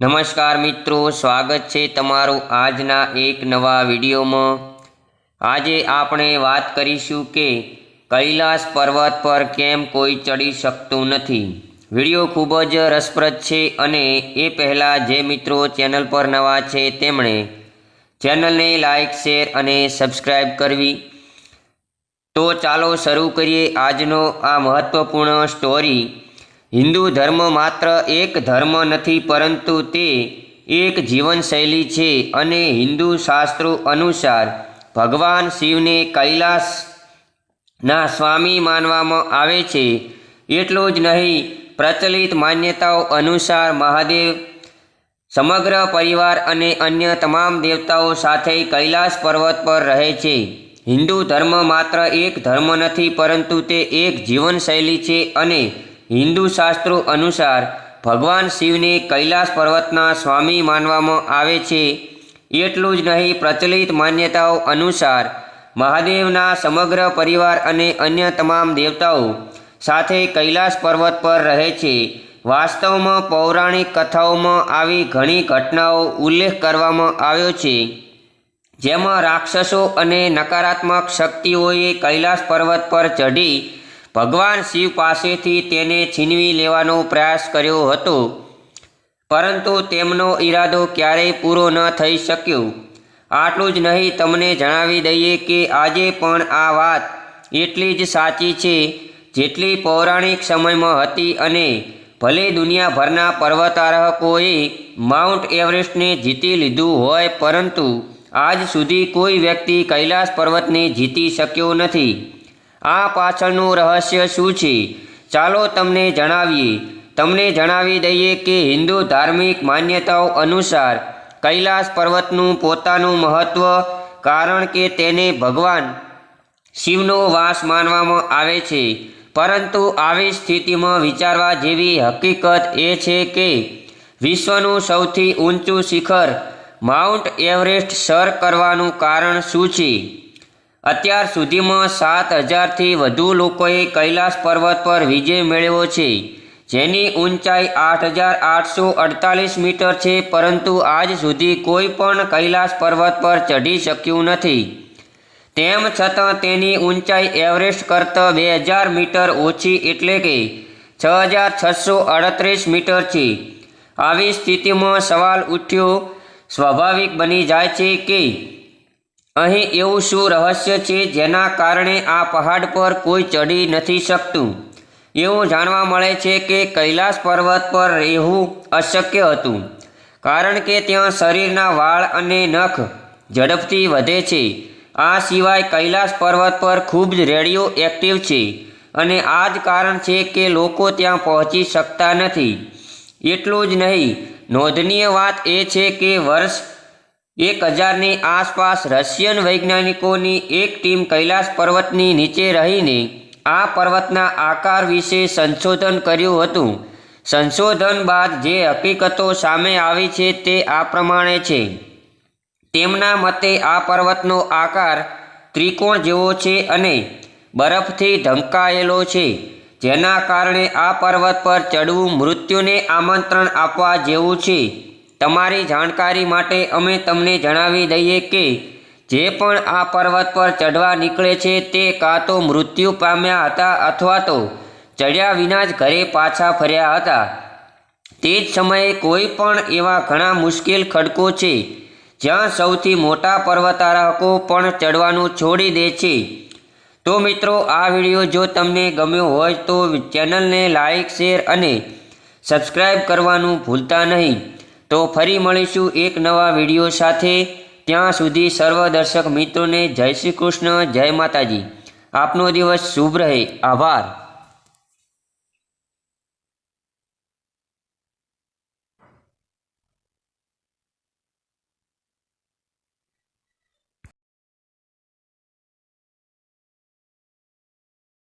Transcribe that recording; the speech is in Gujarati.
નમસ્કાર મિત્રો, સ્વાગત છે તમારું આજના એક નવા વિડીયોમાં. આજે આપણે વાત કરીશું કે કૈલાસ પર્વત પર કેમ કોઈ ચડી શકતું નથી. વીડિયો ખૂબ જ રસપ્રદ છે અને એ પહેલાં જે મિત્રો ચેનલ પર નવા છે તેમણે ચેનલને લાઇક શેર અને સબસ્ક્રાઈબ કરવી. તો ચાલો શરૂ કરીએ આજનો આ મહત્ત્વપૂર્ણ સ્ટોરી. હિન્દુ ધર્મ માત્ર એક ધર્મ નથી, પરંતુ તે એક જીવનશૈલી છે અને હિન્દુ શાસ્ત્રો અનુસાર ભગવાન શિવને કૈલાસના સ્વામી માનવામાં આવે છે. એટલું જ નહીં, પ્રચલિત માન્યતાઓ અનુસાર મહાદેવ, સમગ્ર પરિવાર અને અન્ય તમામ દેવતાઓ સાથે કૈલાસ પર્વત પર રહે છે. હિન્દુ ધર્મ માત્ર એક ધર્મ નથી, પરંતુ તે એક જીવનશૈલી છે અને હિન્દુ શાસ્ત્રો અનુસાર ભગવાન શિવને કૈલાસ પર્વતના સ્વામી માનવામાં આવે છે. એટલું જ નહીં, પ્રચલિત માન્યતાઓ અનુસાર મહાદેવના સમગ્ર પરિવાર અને અન્ય તમામ દેવતાઓ સાથે કૈલાસ પર્વત પર રહે છે. વાસ્તવમાં પૌરાણિક કથાઓમાં આવી ઘણી ઘટનાઓ ઉલ્લેખ કરવામાં આવ્યો છે. જેમાં રાક્ષસો અને નકારાત્મક શક્તિઓએ કૈલાસ પર્વત પર ચઢી ભગવાન શિવ પાસેથી તેને છીનવી લેવાનો પ્રયાસ કર્યો હતો. પરંતુ તેમનો ઈરાદો ક્યારેય પૂરો ન થઈ શક્યો. આટલું જ નહીં, તમને જણાવી દઈએ કે આજે પણ આ વાત એટલી જ સાચી છે, જેટલી પૌરાણિક સમયમાં હતી અને ભલે દુનિયાભરના પર્વતારોહકોએ માઉન્ટ એવરેસ્ટને જીતી લીધું હોય, પરંતુ આજ સુધી કોઈ વ્યક્તિ કૈલાસ પર્વતને જીતી શક્યો નથી. આ પાછળનું રહસ્ય શું છે? ચાલો તમને જણાવીએ. તમને જણાવી દઈએ કે હિન્દુ ધાર્મિક માન્યતાઓ અનુસાર કૈલાસ પર્વતનું પોતાનું મહત્ત્વ કારણ કે તેને ભગવાન શિવનો વાસ માનવામાં આવે છે. પરંતુ આવી સ્થિતિમાં વિચારવા જેવી હકીકત એ છે કે વિશ્વનું સૌથી ઊંચું શિખર માઉન્ટ એવરેસ્ટ સર કરવાનું કારણ શું છે? અત્યાર સુધીમાં સાત હજારથી વધુ લોકોએ કૈલાસ પર્વત પર વિજય મેળવ્યો છે, જેની ઊંચાઈ આઠ હજાર આઠસો અડતાલીસ મીટર છે, પરંતુ આજ સુધી કોઈ પણ કૈલાસ પર્વત પર ચઢી શક્યું નથી. તેમ છતાં તેની ઊંચાઈ એવરેસ્ટ કરતાં બે હજાર મીટર ઓછી એટલે કે છ હજાર છસો અડત્રીસ મીટર છે. આવી સ્થિતિમાં સવાલ ઉઠ્યો, સ્વાભાવિક બની જાય છે કે અહીં એવું શું રહસ્ય છે જેના કારણે આ પહાડ પર કોઈ ચડી નથી શકતું? એવું જાણવા મળે છે કે કૈલાસ પર્વત પર રહેવું અશક્ય હતું, કારણ કે ત્યાં શરીરના વાળ અને નખ ઝડપથી વધે છે. આ સિવાય કૈલાસ પર્વત પર ખૂબ જ રેડિયો એક્ટિવ છે અને આ જ કારણ છે કે લોકો ત્યાં પહોંચી શકતા નથી. એટલું જ નહીં, નોંધનીય વાત એ છે કે વર્ષ એક હજારની આસપાસ રશિયન વૈજ્ઞાનિકોની એક ટીમ કૈલાસ પર્વતની નીચે રહીને આ પર્વતના આકાર વિશે સંશોધન કર્યું હતું. સંશોધન બાદ જે હકીકતો સામે આવી છે તે આ પ્રમાણે છે. તેમના મતે આ પર્વતનો આકાર ત્રિકોણ જેવો છે અને બરફથી ઢંકાયેલો છે, જેના કારણે આ પર્વત પર ચડવું મૃત્યુને આમંત્રણ આપવા જેવું છે. તમારી જાણકારી માટે અમે તમને જણાવી દઈએ કે જે પણ આ પર્વત પર ચઢવા નીકળે છે તે કાં તો મૃત્યુ પામ્યા હતા અથવા તો ચડ્યા વિના જ ઘરે પાછા ફર્યા હતા. તે જ સમયે કોઈ પણ એવા ઘણા મુશ્કેલ ખડકો છે, જ્યાં સૌથી મોટા પર્વતારોહકો પણ ચડવાનું છોડી દે છે. તો મિત્રો, આ વીડિયો જો તમને ગમ્યો હોય તો ચેનલને લાઇક શેર અને સબસ્ક્રાઈબ કરવાનું ભૂલતા નહીં. તો ફરી મળીશું એક નવા વીડિયો સાથે. ત્યાં સુધી સર્વ દર્શક મિત્રોને જય શ્રી કૃષ્ણ, જય માતાજી. આપનો દિવસ શુભ રહે. આભાર.